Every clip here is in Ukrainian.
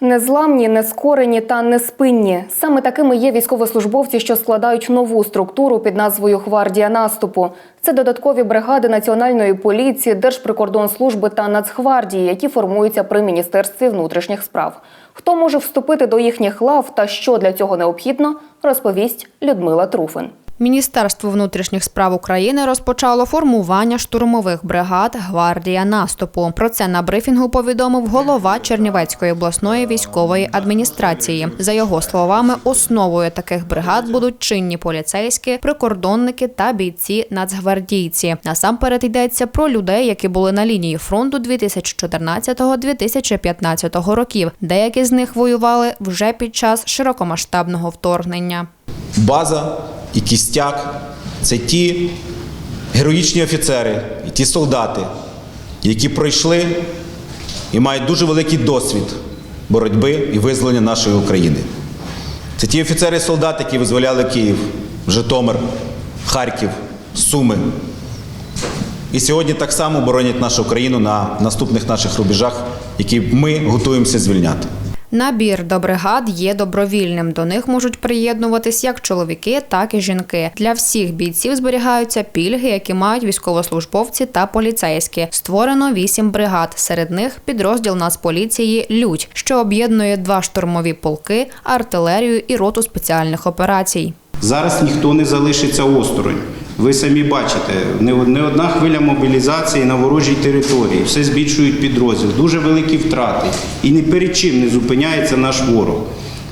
Незламні, нескорені та неспинні. Саме такими є військовослужбовці, що складають нову структуру під назвою Гвардія наступу. Це додаткові бригади Національної поліції, Держприкордонслужби та Нацгвардії, які формуються при Міністерстві внутрішніх справ. Хто може вступити до їхніх лав та що для цього необхідно, розповість Людмила Труфин. Міністерство внутрішніх справ України розпочало формування штурмових бригад Гвардія наступу. Про це на брифінгу повідомив голова Чернівецької обласної військової адміністрації. За його словами, основою таких бригад будуть чинні поліцейські, прикордонники та бійці нацгвардійці. Насамперед йдеться про людей, які були на лінії фронту 2014-2015 років. Деякі з них воювали вже під час широкомасштабного вторгнення. База і кістяк це ті героїчні офіцери і ті солдати, які пройшли і мають дуже великий досвід боротьби і визволення нашої України. Це ті офіцери і солдати, які визволяли Київ, Житомир, Харків, Суми. І сьогодні так само боронять нашу країну на наступних наших рубежах, які ми готуємося звільняти. Набір до бригад є добровільним. До них можуть приєднуватись як чоловіки, так і жінки. Для всіх бійців зберігаються пільги, які мають військовослужбовці та поліцейські. Створено вісім бригад. Серед них підрозділ Нацполіції Людь, що об'єднує два штурмові полки, артилерію і роту спеціальних операцій. Зараз ніхто не залишиться осторонь. Ви самі бачите, не одна хвиля мобілізації на ворожій території, все збільшують підрозділ, дуже великі втрати. І ні перед чим не зупиняється наш ворог.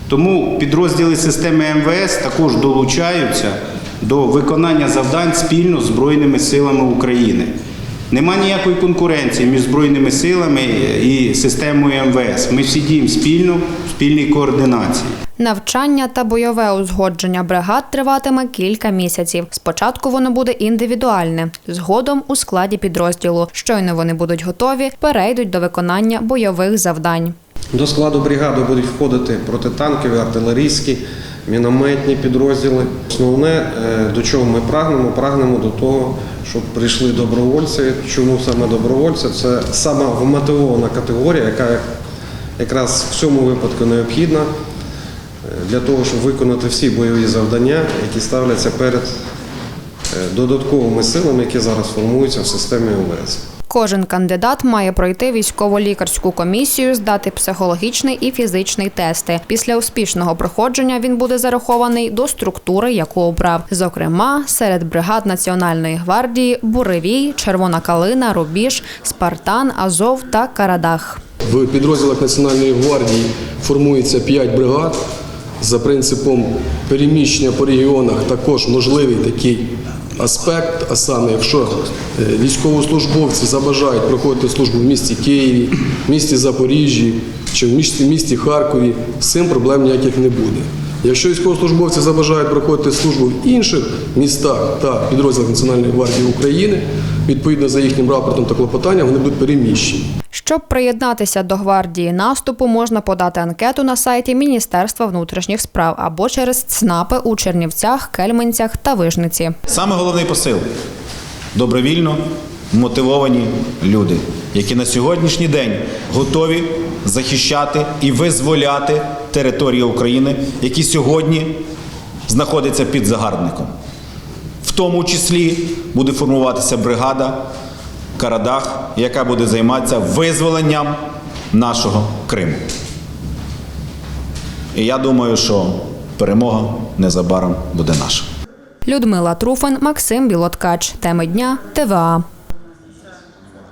Тому підрозділи системи МВС також долучаються до виконання завдань спільно з Збройними силами України. Нема ніякої конкуренції між Збройними силами і системою МВС. Ми всі діємо спільно, в спільній координації. Навчання та бойове узгодження бригад триватиме кілька місяців. Спочатку воно буде індивідуальне, згодом у складі підрозділу. Щойно вони будуть готові, перейдуть до виконання бойових завдань. До складу бригади будуть входити протитанкові, артилерійські, мінометні підрозділи. Основне, е, до чого ми прагнемо, прагнемо до того, щоб прийшли добровольці. Чому саме добровольці? Це сама вмотивована категорія, яка якраз в цьому випадку необхідна е, для того, щоб виконати всі бойові завдання, які ставляться перед е, додатковими силами, які зараз формуються в системі ОМС. Кожен кандидат має пройти військово-лікарську комісію, здати психологічний і фізичний тести. Після успішного проходження він буде зарахований до структури, яку обрав. Зокрема, серед бригад Національної гвардії Буревій, Червона Калина, Рубіж, Спартан, Азов та Карадах. В підрозділах Національної гвардії формується 5 бригад. За принципом переміщення по регіонах також можливий такий аспект, а саме, якщо е, військовослужбовці забажають проходити службу в місті Києві, в місті Запоріжжі чи в місті, місті Харкові, з цим проблем ніяких не буде. Якщо військовослужбовці забажають проходити службу в інших містах та підрозділах Національної гвардії України, відповідно за їхнім рапортом та клопотанням, вони будуть переміщені. Щоб приєднатися до гвардії наступу, можна подати анкету на сайті Міністерства внутрішніх справ або через ЦНАПи у Чернівцях, Кельменцях та Вижниці. Саме головний посил добровільно мотивовані люди, які на сьогоднішній день готові захищати і визволяти територію України, які сьогодні знаходяться під загарбником. В тому числі буде формуватися бригада Карадах, яка буде займатися визволенням нашого Криму. І я думаю, що перемога незабаром буде наша. Людмила Труфан, Максим Білоткач. Теми дня ТВА.